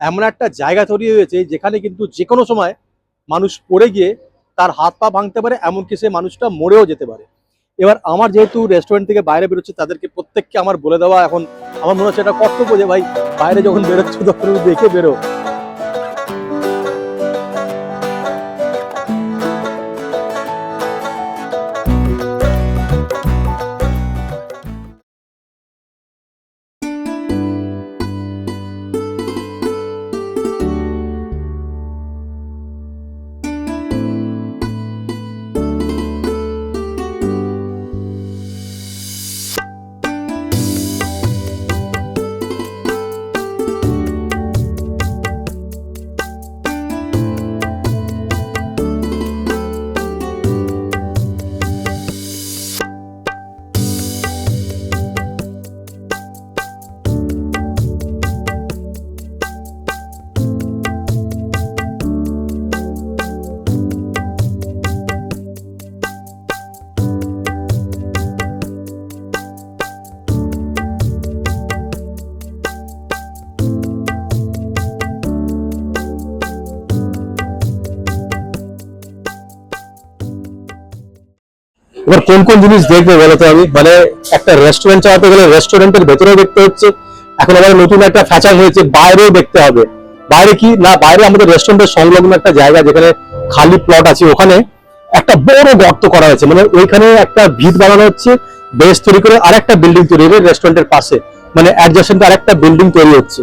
এমন একটা জায়গা তৈরি হয়েছে যেখানে কিন্তু যে কোনো সময় মানুষ পড়ে গিয়ে তার হাত পা ভাঙতে পারে, এমনকি সে মানুষটা মরেও যেতে পারে। এবার আমার যেহেতু রেস্টুরেন্ট থেকে বাইরে বেরোচ্ছে, তাদেরকে প্রত্যেককে আমার বলে দেওয়া এখন আমার মনে হচ্ছে এটা কর্তব্য যে, ভাই, বাইরে যখন বেরোচ্ছে তখন দেখে বেরো। এবার কোন কোন জিনিস দেখবে বলো তো আমি? মানে একটা রেস্টুরেন্ট চালাতে গেলে রেস্টুরেন্টের ভেতরেও দেখতে হচ্ছে। এখন আবার নতুন একটা ফ্যাচার হয়েছে, বাইরেও দেখতে হবে। বাইরে কি? না, বাইরে আমাদের রেস্টুরেন্টের সংলগ্ন একটা জায়গা যেখানে খালি প্লট আছে, ওখানে একটা বড় গর্ত করা হয়েছে। মানে ওইখানে একটা ভিত বানানো হচ্ছে বেস তৈরি করে আরেকটা বিল্ডিং তৈরি হবে রেস্টুরেন্টের পাশে। মানে অ্যাডজাসেন্ট আরেকটা বিল্ডিং তৈরি হচ্ছে।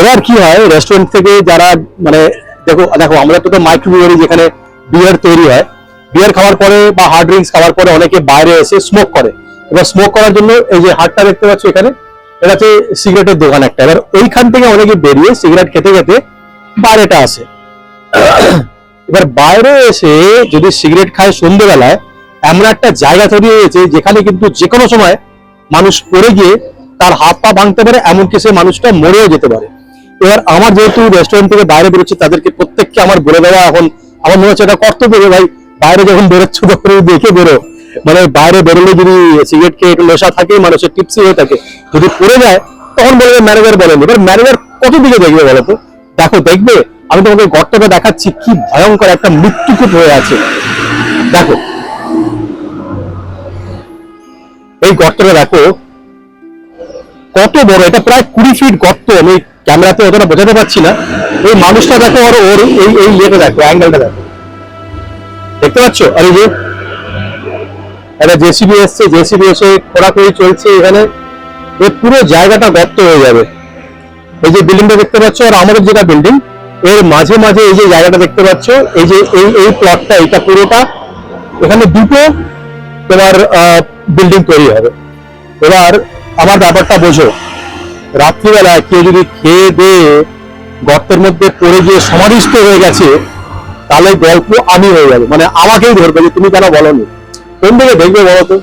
এবার কি হয়? রেস্টুরেন্ট থেকে যারা মানে দেখো দেখো, আমরা তো মাইক্রোওয়েভ যেখানে বিয়ার তৈরি হয় বিয়ার খাওয়ার পরে বা হার্ড ড্রিঙ্কস খাওয়ার পরে অনেকে বাইরে এসে স্মোক করে। এবার স্মোক করার জন্য এই যে হাটটা দেখতে পাচ্ছ এখানে, এটা হচ্ছে সিগারেটের দোকান একটা। এবার ওইখান থেকে অনেকে বেরিয়ে সিগারেট খেতে খেতে বাইরেটা আসে। এবার বাইরে এসে যদি সিগারেট খায় সন্ধ্যেবেলায় এমন একটা জায়গা তৈরি হয়েছে যেখানে কিন্তু যে কোনো সময় মানুষ পড়ে গিয়ে তার হাত পা ভাঙতে পারে, এমনকি সে মানুষটা মরেও যেতে পারে। এবার আমার যেহেতু রেস্টুরেন্ট থেকে বাইরে বেরোচ্ছে, তাদেরকে প্রত্যেককে আমার বলে দেওয়া এখন, আমার মনে হচ্ছে এটা কর্তব্য ভাই বাইরে যখন বেরোচ্ছ, তখন দেখে বেরো। মানে বাইরে বেরোলে যদি সিগারেট খেয়ে একটু নেশা থাকে, মানুষের টিপসি হয়ে থাকে, যদি পড়ে যায়, তখন বলবে ম্যানেজার বলেন এবার ম্যানেজার কত দিকে দেখবে বলো তো? দেখো, দেখবে, আমি তোমাকে গর্তটা দেখাচ্ছি, কি ভয়ঙ্কর একটা মৃত্যুকূপ হয়ে আছে। দেখো, এই গর্তটা দেখো, কত বড়, এটা প্রায় কুড়ি ফিট গর্ত, আমি ক্যামেরাতে অতটা বোঝাতে পারছি না। এই মানুষটা দেখো, আর ওর এই এই ইয়েটা দেখো অ্যাঙ্গেলটা দেখো। দেখতে পাচ্ছ? আর এই যে একটা জেসিবি এসছে জেসিবি এসে খোঁড়াখুড়ি চলছে এখানে। এই পুরো জায়গাটা গর্ত হয়ে যাবে। এই যে বিল্ডিংটা দেখতে পাচ্ছ, আর আমাদের যেটা বিল্ডিং এর মাঝে মাঝে এই যে জায়গাটা দেখতে পাচ্ছ, এই যে এই এই প্লটটা এটা পুরোটা, এখানে দুটো তোমার বিল্ডিং তৈরি হবে। এবার আমার ব্যাপারটা বোঝো। রাত্রিবেলায় কেউ যদি খেয়ে দিয়ে গর্তের মধ্যে পড়ে গিয়ে সমাধিস্থ হয়ে গেছে তাহলে গল্প আমি হয়ে যাবে। মানে আমাকেই ধরবে যে তুমি কেন বলনি? কোন দিকে দেখবে বলো তো?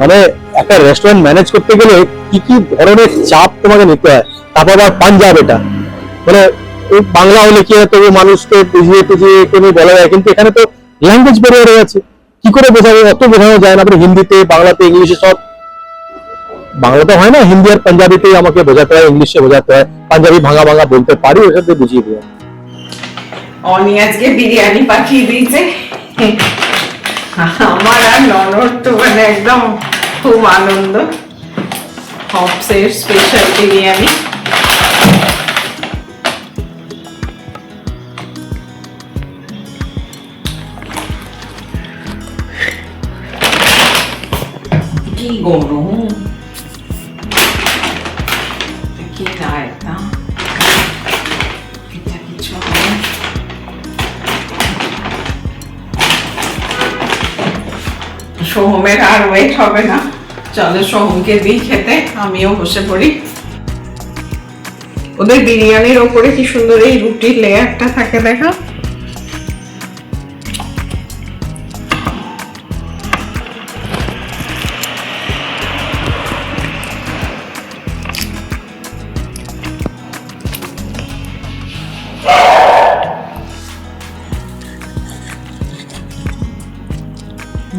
মানে একটা রেস্টুরেন্ট ম্যানেজ করতে গেলে কি কি ধরনের চাপ তোমাকে নিতে হয়? তারপর আবার পাঞ্জাব এটা। মানে বাংলা হলে কি হয় তবু মানুষকে বুঝিয়ে টুঝিয়ে কোনো বলা যায় কিন্তু এখানে তো ল্যাঙ্গুয়েজ বেরিয়ে রয়েছে কি করে বোঝাবে? অত বোঝানো যায় না। আবার হিন্দিতে, বাংলাতে, ইংলিশে সব। বাংলাতে হয় না? হিন্দি আর পাঞ্জাবিতেই আমাকে বোঝাতে হয়, ইংলিশে বোঝাতে হয়। পাঞ্জাবি ভাঙা ভাঙা বলতে পারি ওর সাথে বুঝিয়ে দেবো অনি আজকে বিরিয়ানি পাঠিয়ে দিয়েছে। আমার আর ননর তো মানে একদম খুব আনন্দ। হপসের স্পেশাল বিরিয়ানি। কি গরম সোহমের আর ওয়েট হবে না। চলো সোহমকে দিই খেতে, আমিও বসে পড়ি। ওদের বিরিয়ানির ওপরে কি সুন্দর এই রুটির লেয়ারটা থাকে দেখা?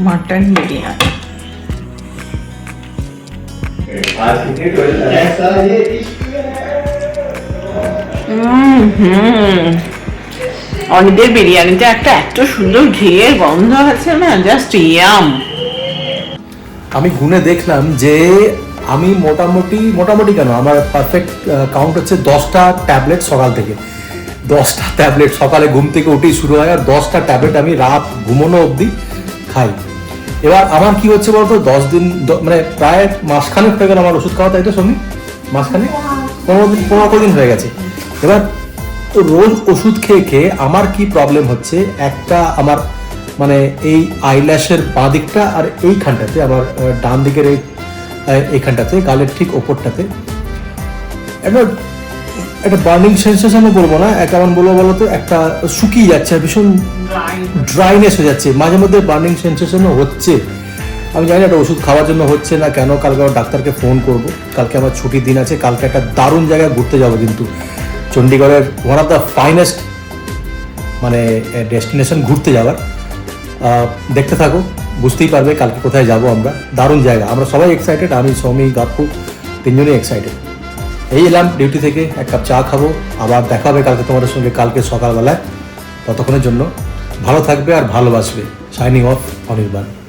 মাটন বিরিয়ানি। অনেকের বিরিয়ানিতে একটা এত সুন্দর ঘিয়ের গন্ধ আছে না জাস্ট ইয়াম আমি গুনে দেখলাম যে আমি মোটামুটি মোটামুটি কেন? আমার পারফেক্ট কাউন্ট হচ্ছে দশটা ট্যাবলেট সকাল থেকে। দশটা ট্যাবলেট সকালে ঘুম থেকে উঠেই শুরু হয় আর দশটা ট্যাবলেট আমি রাত ঘুমোনো অবধি খাই। এবার আমার কি হচ্ছে বলতো? দশ দিন মানে প্রায় মাসখানেক হয়ে গেল আমার ওষুধ খাওয়া, তাই তো সঙ্গে মাসখানে? পনেরো দিন পনেরো দিন হয়ে গেছে। এবার তো রোজ ওষুধ খেয়ে খেয়ে আমার কি প্রবলেম হচ্ছে? একটা আমার মানে এই আইল্যাশের বাঁ দিকটা আর এইখানটাতে, আমার ডান দিকের এই এইখানটাতে, গালের ঠিক ওপরটাতে। একটা একটা বার্নিং সেন্সেশনও বলব না কেমন বলব বলো তো একটা শুকিয়ে যাচ্ছে, ভীষণ ড্রাইনেস হয়ে যাচ্ছে, মাঝে মধ্যে বার্নিং সেন্সেশনও হচ্ছে। আমি জানি এটা ওষুধ খাওয়ার জন্য হচ্ছে না কেন, কালকে আমার ডাক্তারকে ফোন করব, কালকে আমার ছুটির দিন আছে, কালকে একটা দারুণ জায়গায় ঘুরতে যাব কিন্তু। চণ্ডীগড়ের ওয়ান অফ দ্য ফাইনেস্ট মানে ডেস্টিনেশন ঘুরতে যাওয়ার। দেখতে থাকো, বুঝতেই পারবে কালকে কোথায় যাব আমরা। দারুণ জায়গা, আমরা সবাই এক্সাইটেড আমি, সৌমি, গাপ্পু, তিনজনই এক্সাইটেড এই এলাম, ডিউটি থেকে এক কাপ চা খাব, আবার দেখা হবে কালকে তোমাদের সঙ্গে, কালকে সকালবেলায়। ততক্ষণের জন্য ভালো থাকবে আর ভালোবাসবে। Shining of Anirban.